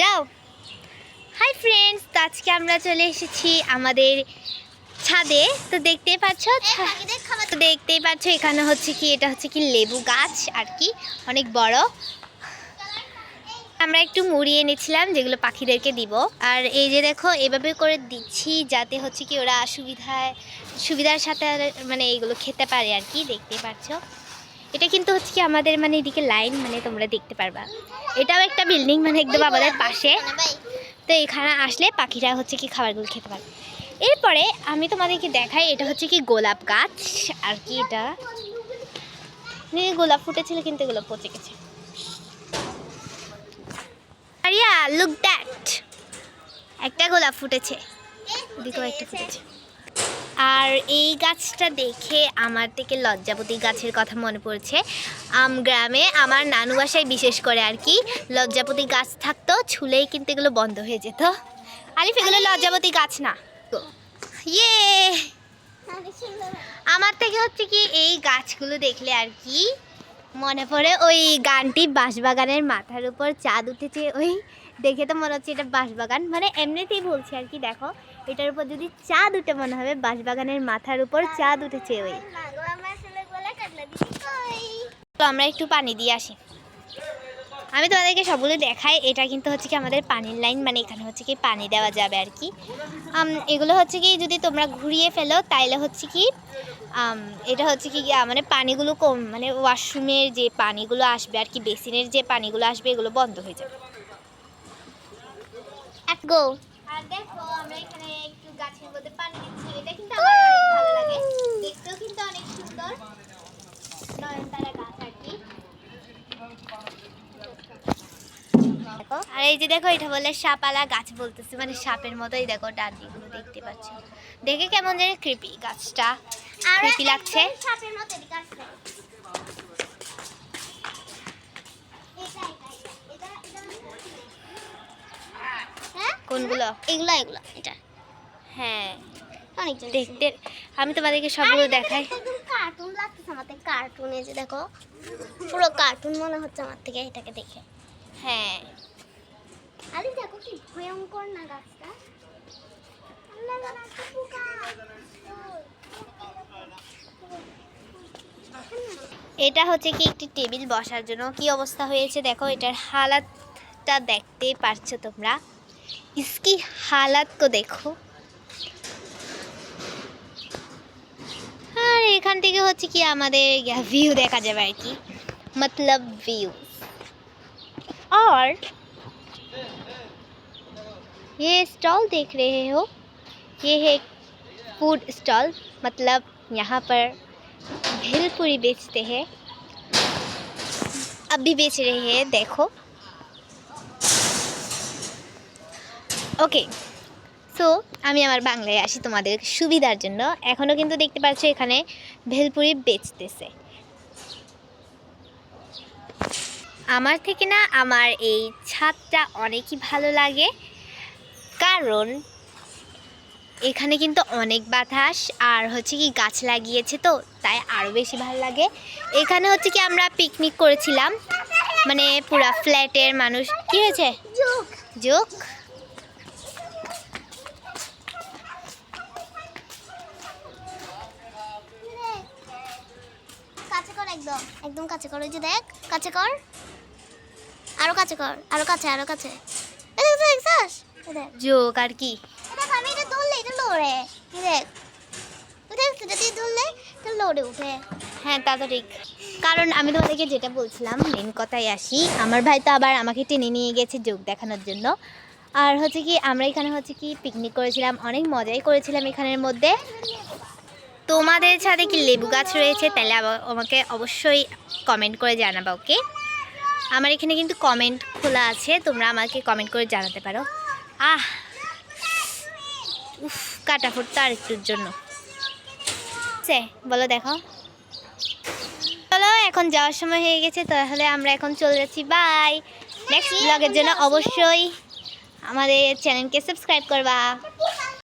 যাও। Hi friends তো আজকে আমরা চলে এসেছি আমাদের ছাদে। তো দেখতেই পাচ্ছ তো দেখতেই পাচ্ছ এখানে হচ্ছে কি এটা হচ্ছে কি লেবু গাছ আর কি অনেক বড়। আমরা একটু মুড়ি এনেছিলাম যেগুলো পাখিদেরকে দিব। আর এই যে দেখো এভাবে করে দিচ্ছি যাতে হচ্ছে কি ওরা সুবিধায় সুবিধার সাথে মানে এইগুলো খেতে পারে আর কি দেখতেই পাচ্ছ। এটা কিন্তু হচ্ছে কি আমাদের মানে এদিকে লাইন মানে তোমরা দেখতে পারবা। এটাও একটা বিল্ডিং মানে একদম আমাদের পাশে। তো এখানে আসলে পাখিরা হচ্ছে কি খাবারগুলো খেতে পারে। এরপরে আমি তোমাদেরকে দেখাই, এটা হচ্ছে কি গোলাপ গাছ। আর কি এটা? মানে গোলাপ ফুটেছিল কিন্তু এগুলো পচে গেছে। লুক দ্যাট একটা গোলাপ ফুটেছে। এদিকেও একটা ফুটেছে। আর এই গাছটা দেখে আমার থেকে লজ্জাপতি গাছের কথা মনে পড়ছে। আম গ্রামে আমার নানু বাসায় বিশেষ করে আর কি লজ্জাপতি গাছ থাকতো ছুলেই কিন্তু এগুলো বন্ধ হয়ে যেত। আলিফ এগুলো লজ্জাপতি গাছ না। ইয়ে! আমার থেকে হচ্ছে কি এই গাছগুলো দেখলে আর কি মনে পড়ে ওই গানটি বাঁশবাগানের মাথার উপর চাঁদ উঠেছে ওই দেখে তো মনে হচ্ছে এটা বাঁশবাগান। মানে এমনিতেই বলছি আর কি দেখো। এটার উপর যদি চাঁদ উঠে মনে হবে বাঁশবাগানের মাথার উপর চাঁদ উঠেছে ওই। তো আমরা একটু পানি দিয়ে আসি। আমি তোমাদেরকে সবগুলো দেখাই এটা কিন্তু হচ্ছে কি আমাদের পানির লাইন মানে এখানে হচ্ছে কি পানি দেওয়া যাবে আর কি। আম, এগুলো হচ্ছে কি যদি তোমরা ঘুরিয়ে ফেলো তাইলে হচ্ছে কি আম, এটা হচ্ছে কি মানে পানিগুলো কম মানে ওয়াশরুমের যে পানিগুলো আসবে আর কি বেসিনের যে পানিগুলো আসবে এগুলো বন্ধ হয়ে যাবে। গো। আর দেখো আমরা এখানে একটু গাছের মধ্যে পানি দিচ্ছি এটা কিন্তু আমার অনেক ভালো লাগে দেখতেও কিন্তু অনেক সুন্দর নয়নতারা গাছ আর কি দেখো আর এই যে দেখো এটা বলে সাপালা গাছ বলতেছে। মানে সাপের মতোই দেখো ডান্ডিগুলো দেখতে পাচ্ছ। দেখে কেমন জানি কৃপি গাছটা। কৃপি লাগছে। সাপের হ্যাঁ? কোনগুলো? এগুলা এগুলা এটা। হ্যাঁ। দেখতে আমি তোমাদেরকে সবগুলো দেখাই। কার্টুন লাগতেছে থেকে কার্টুন এই যে দেখো। পুরো কার্টুন মনে হচ্ছে আমার থেকে এটাকে দেখে। হ্যাঁ। আরে দেখো কি ভয়ঙ্কর না গাছটা। এটা হচ্ছে কি একটি টেবিল বসার জন্য। কি অবস্থা হয়েছে দেখো, এটার হালাতটা দেখতে পারছ তোমরা? ইসকি হালাত কো দেখো। আর এখান থেকে হচ্ছে কি আমাদের ভিউ দেখা যাবে আর কি। মতলব ভিউ और ये स्टॉल देख रहे हो ये है फूड स्टॉल मतलब यहाँ पर भेलपुरी बेचते हैं अभी बेच रहे हैं देखो ওকে সো আমি আমার বাংলায় আসি তোমাদের সুবিধার জন্য এখনও কিন্তু দেখতে পাচ্ছ এখানে ভেলপুরি বেচতেছে আমার থেকে না আমার এই ছাদটা অনেকই ভালো লাগে কারণ এখানে কিন্তু অনেক বাতাস আর হচ্ছে কি গাছ লাগিয়েছে তো তাই আরও বেশি ভালো লাগে এখানে হচ্ছে কি আমরা পিকনিক করেছিলাম মানে পুরা ফ্ল্যাটের মানুষ কি হয়েছে যোগ যোগ কাছে কর একদম একদম কাছে কর ওই যে দেখ কাছে কর আরও কাছে কর আরও কাছে আরও কাছে দেখছস যোগ আর কি? আমি এটা ধরলে এটা লড়ে। দেখ। ওই দেখ এটা দিয়ে ধরলে এটা লড়ে উঠে হ্যাঁ তা তো ঠিক। কারণ আমি তোমাদেরকে যেটা বলছিলাম মেন কথায় আসি আমার ভাই তো আবার আমাকে টেনে নিয়ে গেছে যোগ দেখানোর জন্য। আর হচ্ছে কি আমরা এখানে হচ্ছে কি পিকনিক করেছিলাম অনেক মজাই করেছিলাম এখানের মধ্যে। তোমাদের ছাদে কি লেবু গাছ রয়েছে তাহলে আমাকে অবশ্যই কমেন্ট করে জানাবা ওকে আমার এখানে কিন্তু কমেন্ট খোলা আছে তোমরা আমাকে কমেন্ট করে জানাতে পারো। আহ! উফ, কাটা ফুটতো আর একটুর জন্য বলো দেখো। চলো, এখন যাওয়ার সময় হয়ে গেছে, তাহলে আমরা এখন চলে যাচ্ছি। বাই নেক্সট ব্লগের জন্য অবশ্যই আমাদের চ্যানেলকে সাবস্ক্রাইব করবা।